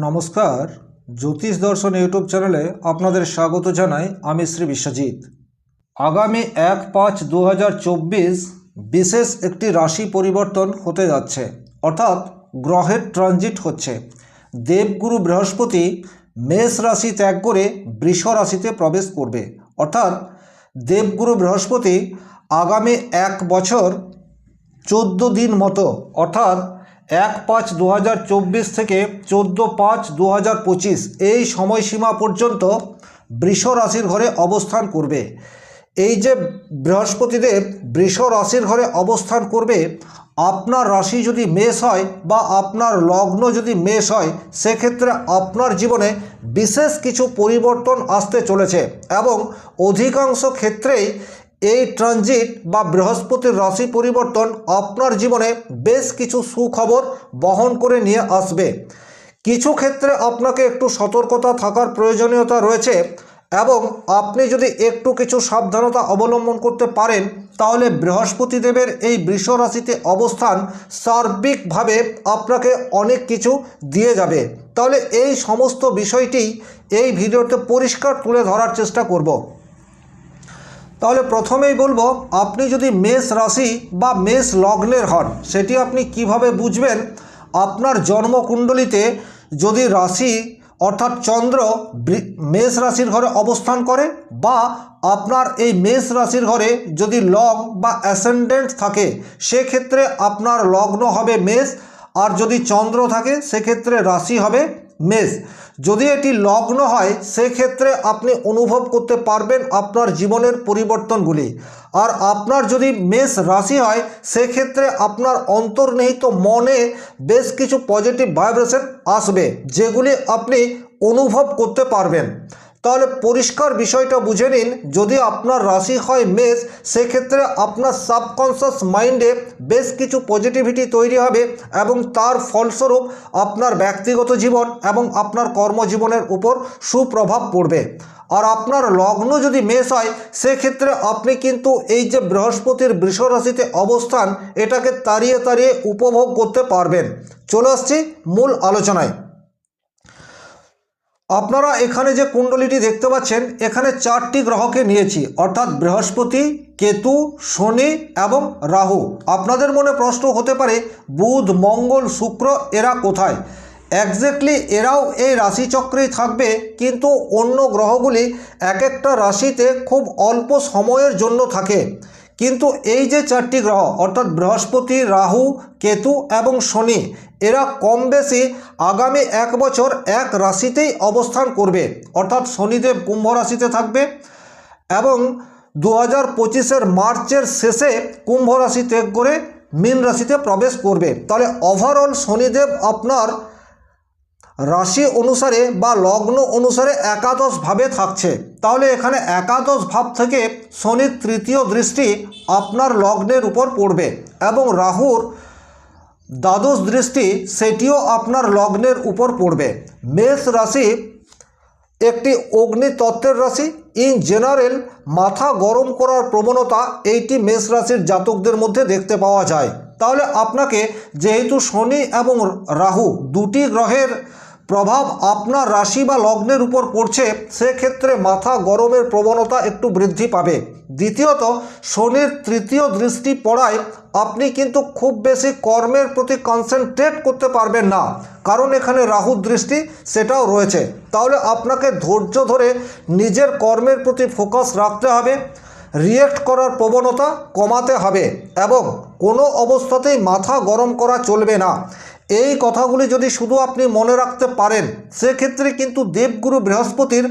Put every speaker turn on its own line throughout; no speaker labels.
নমস্কার। জ্যোতিষ দর্শন ইউটিউব চ্যানেলে আপনাদের স্বাগত জানাই আমি শ্রী বিশ্বজিৎ। আগামী এক পাঁচ দু বিশেষ একটি রাশি পরিবর্তন হতে যাচ্ছে, অর্থাৎ গ্রহের ট্রানজিট হচ্ছে। দেবগুরু বৃহস্পতি মেষ রাশি ত্যাগ করে বৃষ রাশিতে প্রবেশ করবে, অর্থাৎ দেবগুরু বৃহস্পতি আগামী এক বছর চোদ্দ দিন মতো, অর্থাৎ এক পাঁচ দু থেকে চোদ্দ পাঁচ দু এই সময়সীমা পর্যন্ত বৃষ রাশির ঘরে অবস্থান করবে। এই যে বৃহস্পতিদেব বৃষ রাশির ঘরে অবস্থান করবে, আপনার রাশি যদি মেষ হয় বা আপনার লগ্ন যদি মেষ হয়, সেক্ষেত্রে আপনার জীবনে বিশেষ কিছু পরিবর্তন আসতে চলেছে এবং অধিকাংশ ক্ষেত্রেই এই ট্রানজিট বা বৃহস্পতির রাশি পরিবর্তন আপনার জীবনে বেশ কিছু সুখবর বহন করে নিয়ে আসবে। কিছু ক্ষেত্রে আপনাকে একটু সতর্কতা থাকার প্রয়োজনীয়তা রয়েছে এবং আপনি যদি একটু কিছু সাবধানতা অবলম্বন করতে পারেন, তাহলে বৃহস্পতি দেবের এই বৃষ রাশিতে অবস্থান সার্বিকভাবে আপনাকে অনেক কিছু দিয়ে যাবে। তাহলে এই সমস্ত বিষয়টি এই ভিডিওতে পরিষ্কার তুলে ধরার চেষ্টা করব। তাহলে প্রথমেই বলব, আপনি যদি মেষ রাশি বা মেষ লগ্নের হন, সেটি আপনি কীভাবে বুঝবেন? আপনার জন্মকুণ্ডলিতে যদি রাশি অর্থাৎ চন্দ্র মেষ রাশির ঘরে অবস্থান করে বা আপনার এই মেষ রাশির ঘরে যদি লগ বা অ্যাসেন্ডেন্ট থাকে, সেক্ষেত্রে আপনার লগ্ন হবে মেষ, আর যদি চন্দ্র থাকে, সেক্ষেত্রে রাশি হবে মেষ যদি এটি লগ্ন হয়, সেক্ষেত্রে আপনি অনুভব করতে পারবেন আপনার জীবনের পরিবর্তনগুলি। আর আপনার যদি মেষ রাশি হয়, সেক্ষেত্রে আপনার অন্তর্নিহিত মনে বেশ কিছু পজিটিভ ভাইব্রেশন আসবে, যেগুলি আপনি অনুভব করতে পারবেন। তাহলে পরিষ্কার বিষয়টা বুঝে নিন। যদি আপনার রাশি হয় মেষ, সেক্ষেত্রে আপনার সাবকনসিয়াস মাইন্ডে বেশ কিছু পজিটিভিটি তৈরি হবে এবং তার ফলস্বরূপ আপনার ব্যক্তিগত জীবন এবং আপনার কর্মজীবনের উপর সুপ্রভাব পড়বে। আর আপনার লগ্ন যদি মেষ হয়, সেক্ষেত্রে আপনি কিন্তু এই যে বৃহস্পতির বৃষ রাশিতে অবস্থান, এটাকে তাড়িয়ে তাড়িয়ে উপভোগ করতে পারবেন। চলে আসছি মূল আলোচনায়। আপনারা এখানে যে কুণ্ডলিটি দেখতে পাচ্ছেন, এখানে চারটি গ্রহকে নিয়েছি, অর্থাৎ বৃহস্পতি, কেতু, শনি এবং রাহু। আপনাদের মনে প্রশ্ন হতে পারে, বুধ, মঙ্গল, শুক্র এরা কোথায়? একজ্যাক্টলি এরাও এই রাশিচক্রেই থাকবে, কিন্তু অন্য গ্রহগুলি এক একটা রাশিতে খুব অল্প সময়ের জন্য থাকে। কিন্তু এই যে চারটি গ্রহ, অর্থাৎ বৃহস্পতি, রাহু, কেতু এবং শনি, এরা কম বেশি আগামী এক বছর এক রাশিতেই অবস্থান করবে। অর্থাৎ শনিদেব কুম্ভ রাশিতে থাকবে এবং দু হাজার পঁচিশের মার্চের শেষে কুম্ভ রাশি ত্যাগ করে মীন রাশিতে প্রবেশ করবে। তাহলে ওভারঅল শনিদেব আপনার রাশি অনুসারে বা লগ্ন অনুসারে একাদশভাবে থাকছে। তাহলে এখানে একাদশ ভাব থেকে শনির তৃতীয় দৃষ্টি আপনার লগ্নের উপর পড়বে এবং রাহুর দ্বাদশ দৃষ্টি সেটিও আপনার লগ্নের উপর পড়বে। মেষ রাশি একটি অগ্নি তত্ত্বের রাশি। ইন জেনারেল মাথা গরম করার প্রবণতা এইটি মেষ রাশির জাতকদের মধ্যে দেখতে পাওয়া যায়। তাহলে আপনাকে যেহেতু শনি এবং রাহু দুটি গ্রহের প্রভাব আপনার রাশি বা লগ্নের উপর পড়ছে, সেক্ষেত্রে মাথা গরমের প্রবণতা একটু বৃদ্ধি পাবে। দ্বিতীয়ত, শনির তৃতীয় দৃষ্টি পড়ায় আপনি কিন্তু খুব বেশি কর্মের প্রতি কনসেন্ট্রেট করতে পারবেন না, কারণ এখানে রাহুর দৃষ্টি সেটাও রয়েছে। তাহলে আপনাকে ধৈর্য ধরে নিজের কর্মের প্রতি ফোকাস রাখতে হবে রিয়েক্ট করার প্রবণতা কমাতে হবে এবং কোনো অবস্থাতেই মাথা গরম করা চলবে না। এই কথাগুলি যদি শুধু আপনি মনে রাখতে পারেন, সেক্ষেত্রে কিন্তু দেবগুরু বৃহস্পতির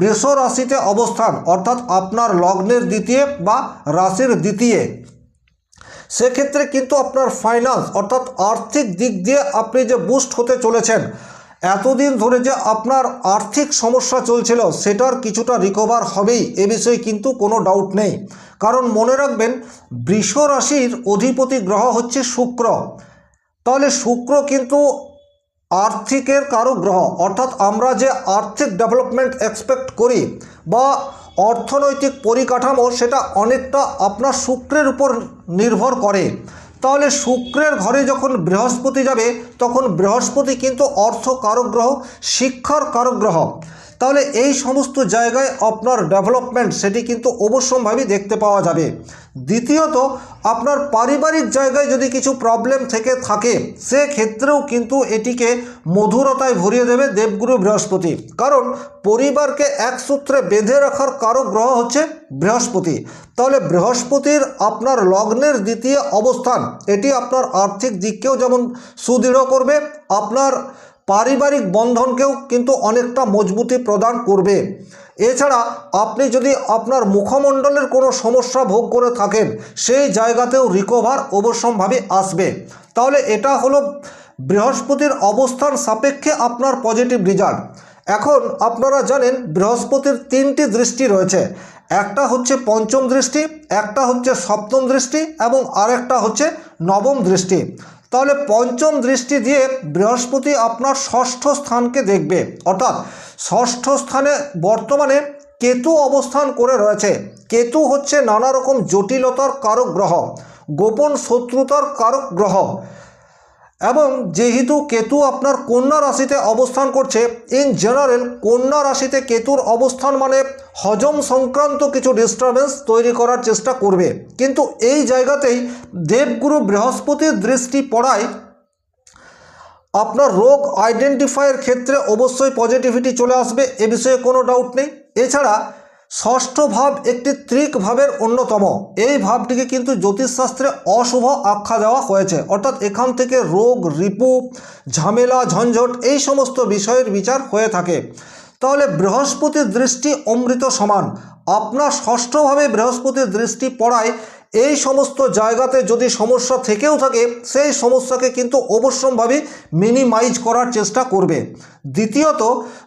বৃষ রাশিতে অবস্থান, অর্থাৎ আপনার লগ্নের দ্বিতীয় বা রাশির দ্বিতীয়। সেক্ষেত্রে কিন্তু আপনার ফাইন্যান্স অর্থাৎ আর্থিক দিক দিয়ে আপনি যে বুস্ট হতে চলেছেন, এতদিন ধরে যে আপনার আর্থিক সমস্যা চলছিল, সেটার কিছুটা রিকভার হবেই, এ বিষয়ে কিন্তু কোনো ডাউট নেই। কারণ মনে রাখবেন বৃষ রাশির অধিপতি গ্রহ হচ্ছে শুক্র। তাহলে শুক্র কিন্তু আর্থিকের কারও গ্রহ, অর্থাৎ আমরা যে আর্থিক ডেভেলপমেন্ট এক্সপেক্ট করি বা অর্থনৈতিক পরিকাঠামো, সেটা অনেকটা আপনার শুক্রের উপর নির্ভর করে। তাহলে শুক্রের ঘরে যখন বৃহস্পতি যাবে, তখন বৃহস্পতি কিন্তু অর্থ কারক গ্রহ, শিক্ষার কারক গ্রহ। তাহলে এই সমস্ত জায়গায় আপনার ডেভেলপমেন্ট সেটি কিন্তু অবশ্যম্ভাবী দেখতে পাওয়া যাবে। দ্বিতীয়ত, আপনার পারিবারিক জায়গায় যদি কিছু প্রবলেম থেকে থাকে, সেক্ষেত্রেও কিন্তু এটিকে মধুরতায় ভরিয়ে দেবে দেবগুরু বৃহস্পতি। কারণ পরিবারকে এক সূত্রে বেঁধে রাখার কারও গ্রহ হচ্ছে বৃহস্পতি। তাহলে বৃহস্পতির আপনার লগ্নের দ্বিতীয় অবস্থান, এটি আপনার আর্থিক দিককেও যেমন সুদৃঢ় করবে, আপনার পারিবারিক বন্ধনকেও কিন্তু অনেকটা মজবুতি প্রদান করবে। এছাড়া আপনি যদি আপনার মুখমণ্ডলের কোনো সমস্যা ভোগ করে থাকেন, সেই জায়গাতেও রিকভার অবশ্যম্ভাবী আসবে। তাহলে এটা হলো বৃহস্পতির অবস্থান সাপেক্ষে আপনার পজিটিভ রেজাল্ট এখন আপনারা জানেন বৃহস্পতির তিনটি দৃষ্টি রয়েছে। একটা হচ্ছে পঞ্চম দৃষ্টি, একটা হচ্ছে সপ্তম দৃষ্টি এবং আরেকটা হচ্ছে নবম দৃষ্টি। তাহলে পঞ্চম দৃষ্টি দিয়ে বৃহস্পতি আপনার ষষ্ঠ স্থানকে দেখবে। অর্থাৎ ষষ্ঠ স্থানে বর্তমানে কেতু অবস্থান করে রয়েছে। কেতু হচ্ছে নানা রকম জটিলতার কারক গ্রহ, গোপন শত্রুতার কারক গ্রহ। এবং যেহেতু কেতু আপনার কন্যা রাশিতে অবস্থান করছে ইন জেনারেল কন্যা রাশিতে কেতুর অবস্থান মানে হজম সংক্রান্ত কিছু ডিস্টারবেন্স তৈরি করার চেষ্টা করবে। কিন্তু এই জায়গাতেই দেবগুরু বৃহস্পতির দৃষ্টি পড়ায় আপনার রোগ আইডেন্টিফাইয়ের ক্ষেত্রে অবশ্যই পজিটিভিটি চলে আসবে, এ বিষয়ে কোনো ডাউট নেই। এছাড়া ষষ্ঠ ভাব একটি ত্রিক ভাবের অন্যতম। এই ভাবটিকে কিন্তু জ্যোতিষশাস্ত্রে অশুভ আখ্যা দেওয়া হয়েছে। অর্থাৎ এখান থেকে রোগ, রিপু, ঝামেলা, ঝঞ্ঝট এই সমস্ত বিষয়ের বিচার হয়ে থাকে। তাহলে বৃহস্পতির দৃষ্টি অমৃত সমান। আপনার ষষ্ঠভাবে বৃহস্পতির দৃষ্টি পড়ায় এই সমস্ত জায়গাতে যদি সমস্যা থেকেও থাকে, সেই সমস্যাকে কিন্তু অবশ্যমভাবে মিনিমাইজ করার চেষ্টা করবে। দ্বিতীয়ত,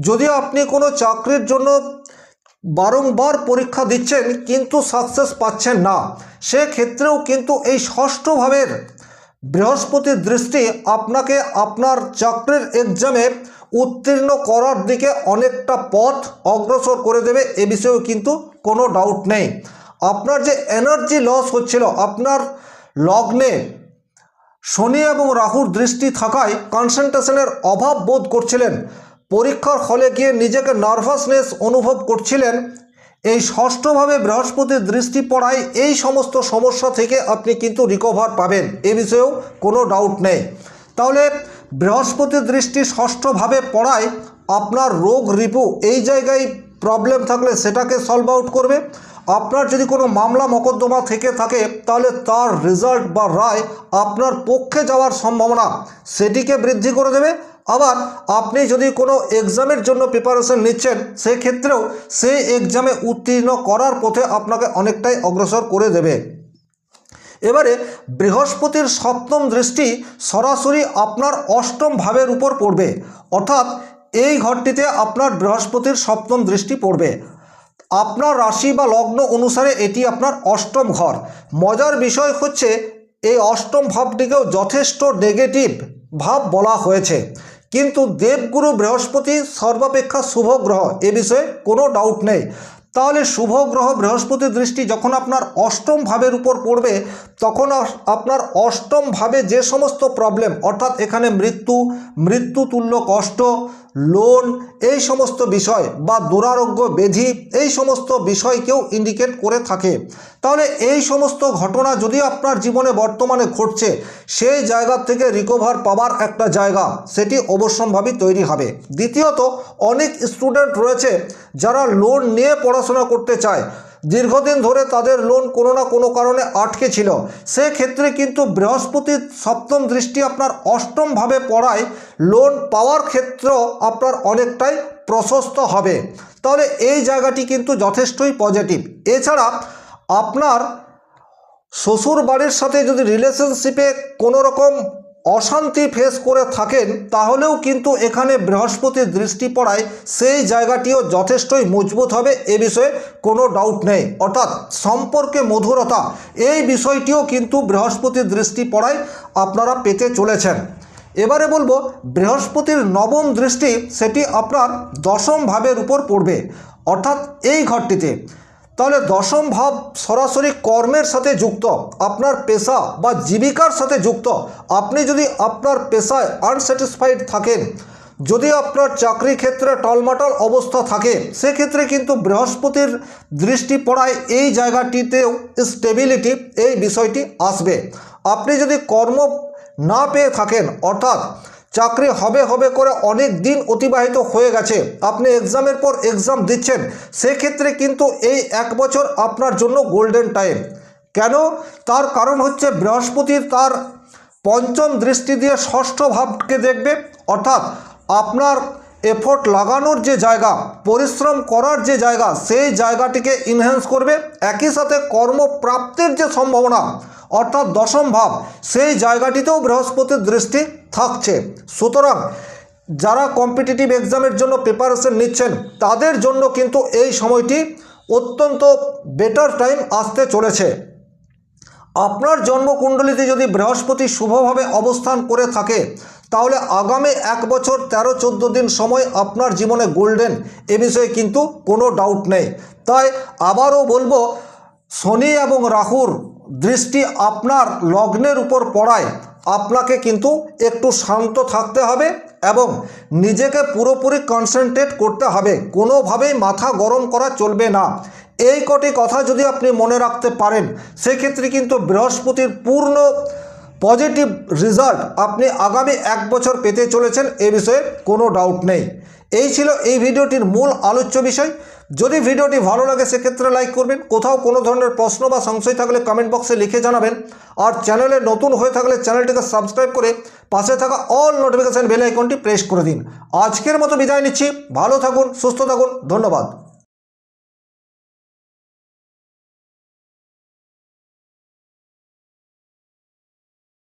যদি আপনি কোনো চাকরির জন্য বারংবার পরীক্ষা দিচ্ছেন, কিন্তু সাকসেস পাচ্ছেন না। সেক্ষেত্রেও কিন্তু এই ষষ্ঠ ভাবের বৃহস্পতির দৃষ্টি আপনাকে আপনার চাকরির এক্সামে উত্তীর্ণ করার দিকে অনেকটা পথ অগ্রসর করে দেবে, এ বিষয়েও কিন্তু কোনো ডাউট নেই। আপনার যে এনার্জি লস হচ্ছিল, আপনার লগ্নে শনি এবং রাহুর দৃষ্টি থাকায় কনসেন্ট্রেশনের অভাব বোধ করছিলেন। পরীক্ষার হলে গিয়ে নিজেকে নার্ভাসনেস অনুভব করছিলেন। এই ষষ্ঠভাবে বৃহস্পতির দৃষ্টি পড়ায় এই সমস্ত সমস্যা থেকে আপনি কিন্তু রিকভার পাবেন, এ বিষয়েও কোনো ডাউট নেই। তাহলে বৃহস্পতির দৃষ্টি ষষ্ঠভাবে পড়ায় আপনার রোগ রিপু এই জায়গায় প্রবলেম থাকলে সেটাকে সলভ আউট করবে। আপনার যদি কোনো মামলা মকদ্দমা থেকে থাকে, তাহলে তার রেজাল্ট বা রায় আপনার পক্ষে যাওয়ার সম্ভাবনা সেটিকে বৃদ্ধি করে দেবে। আবার আপনি যদি কোনো এক্সামের জন্য প্রিপারেশন নিচ্ছেন, সেক্ষেত্রেও সেই এক্সামে উত্তীর্ণ করার পথে আপনাকে অনেকটাই অগ্রসর করে দেবে। এবারে বৃহস্পতির সপ্তম দৃষ্টি সরাসরি আপনার অষ্টম ভাবের উপর পড়বে। অর্থাৎ এই ঘরটিতে আপনার বৃহস্পতির সপ্তম দৃষ্টি পড়বে। আপনার রাশি বা লগ্ন অনুসারে এটি আপনার অষ্টম ঘর। মজার বিষয় হচ্ছে, এই অষ্টম ভাবটিকেও যথেষ্ট নেগেটিভ ভাব বলা হয়েছে। কিন্তু দেবগুরু বৃহস্পতি সর্বাপেক্ষা শুভ গ্রহ, এ বিষয়ে কোনো ডাউট নেই। তাহলে শুভ গ্রহ বৃহস্পতির দৃষ্টি যখন আপনার অষ্টম ভাবের উপর পড়বে তখন আপনার অষ্টম ভাবে যে সমস্ত প্রবলেম অর্থাৎ এখানে মৃত্যু মৃত্যু তুল্য কষ্ট, লোন, এই সমস্ত বিষয় বা দুরারোগ্য ব্যাধি এই সমস্ত বিষয়কেও ইন্ডিকেট করে থাকে। তাহলে এই সমস্ত ঘটনা যদি আপনার জীবনে বর্তমানে ঘটছে, সেই জায়গা থেকে রিকভার পাওয়ার একটা জায়গা, সেটি অবশ্যম্ভাবী তৈরি হবে। দ্বিতীয়ত, অনেক স্টুডেন্ট রয়েছে যারা লোন নিয়ে পড়াশোনা করতে চায়। দীর্ঘদিন ধরে তাদের লোন কোনো না কোনো কারণে আটকে ছিল। সেক্ষেত্রে কিন্তু বৃহস্পতির সপ্তম দৃষ্টি আপনার অষ্টমভাবে পড়ায় লোন পাওয়ার ক্ষেত্র আপনার অনেকটাই প্রশস্ত হবে। তাহলে এই জায়গাটি কিন্তু যথেষ্টই পজিটিভ এছাড়া আপনার শ্বশুর বাড়ির সাথে যদি রিলেশনশিপে কোনো রকম অশান্তি ফেস করে থাকেন, তাহলেও কিন্তু এখানে বৃহস্পতির দৃষ্টি পড়ায় সেই জায়গাটিও যথেষ্টই মজবুত হবে এ বিষয়ে কোনো ডাউট নেই। অর্থাৎ সম্পর্কে মধুরতা, এই বিষয়টিও কিন্তু বৃহস্পতির দৃষ্টি পড়ায় আপনারা পেতে চলেছেন। এবারে বলব, বৃহস্পতির নবম দৃষ্টি, সেটি আপনার দশম ভাবের উপর পড়বে। অর্থাৎ এই ঘরটিতে তাহলে দশম ভাব সরাসরি কর্মের সাথে যুক্ত, আপনার পেশা বা জীবিকার সাথে যুক্ত। আপনি যদি আপনার পেশায় আনস্যাটিসফাইড থাকেন, যদি আপনার চাকরি ক্ষেত্রে টলমাটল অবস্থা থাকে, সেক্ষেত্রে কিন্তু বৃহস্পতির দৃষ্টি পড়ায় এই জায়গাটিতেও স্টেবিলিটি এই বিষয়টি আসবে। আপনি যদি কর্ম না পেয়ে থাকেন, অর্থাৎ চাকরি হবে হবে করে অনেক দিন অতিবাহিত হয়ে গেছে। আপনি এক্সামের পর এক্সাম দিচ্ছেন, সেক্ষেত্রে কিন্তু এই এক বছর আপনার জন্য গোল্ডেন টাইম। কেন? তার কারণ হচ্ছে বৃহস্পতির তার পঞ্চম দৃষ্টি দিয়ে ষষ্ঠ ভাবকে দেখবে, অর্থাৎ আপনার এফোর্ট লাগানোর যে জায়গা, পরিশ্রম করার যে জায়গা, সেই জায়গাটিকে ইনহ্যান্স করবে। একই সাথে কর্মপ্রাপ্তির যে সম্ভাবনা, অর্থাৎ দশম ভাব, সেই জায়গাটিতেও বৃহস্পতির দৃষ্টি থাকছে। সুতরাং, যারা কম্পিটিটিভ এক্সামের জন্য প্রিপারেশন নিচ্ছেন, তাদের জন্য কিন্তু এই সময়টি অত্যন্ত বেটার টাইম আসতে চলেছে। আপনার জন্মকুণ্ডলিতে যদি বৃহস্পতি শুভভাবে অবস্থান করে থাকে তাহলে আগামী এক বছর তেরো চোদ্দ দিন সময় আপনার জীবনে গোল্ডেন এ বিষয়ে কিন্তু কোনো ডাউট নেই। তাই আবারও বলব, শনি এবং রাহুর দৃষ্টি আপনার লগ্নের উপর পড়ায় আপনাকে কিন্তু একটু শান্ত থাকতে হবে এবং নিজেকে পুরোপুরি কনসেন্ট্রেট করতে হবে। কোনোভাবেই মাথা গরম করা চলবে না। এই কটি কথা যদি আপনি মনে রাখতে পারেন, সেক্ষেত্রে কিন্তু বৃহস্পতির পূর্ণ পজিটিভ রেজাল্ট আপনি আগামী এক বছর পেতে চলেছেন এ বিষয়ে কোনো ডাউট নেই। এই ছিল এই ভিডিওটির মূল আলোচ্য বিষয়। যদি ভিডিওটি ভালো লাগে, সেক্ষেত্রে লাইক করবেন। কোথাও কোনো ধরনের প্রশ্ন বা সংশয় থাকলে কমেন্ট বক্সে লিখে জানাবেন। আর চ্যানেলে নতুন হয়ে থাকলে চ্যানেলটিকে সাবস্ক্রাইব করে পাশে থাকা অল নোটিফিকেশান বেল আইকনটি প্রেস করে দিন। আজকের মতো বিদায় নিচ্ছি। ভালো থাকুন, সুস্থ থাকুন। ধন্যবাদ।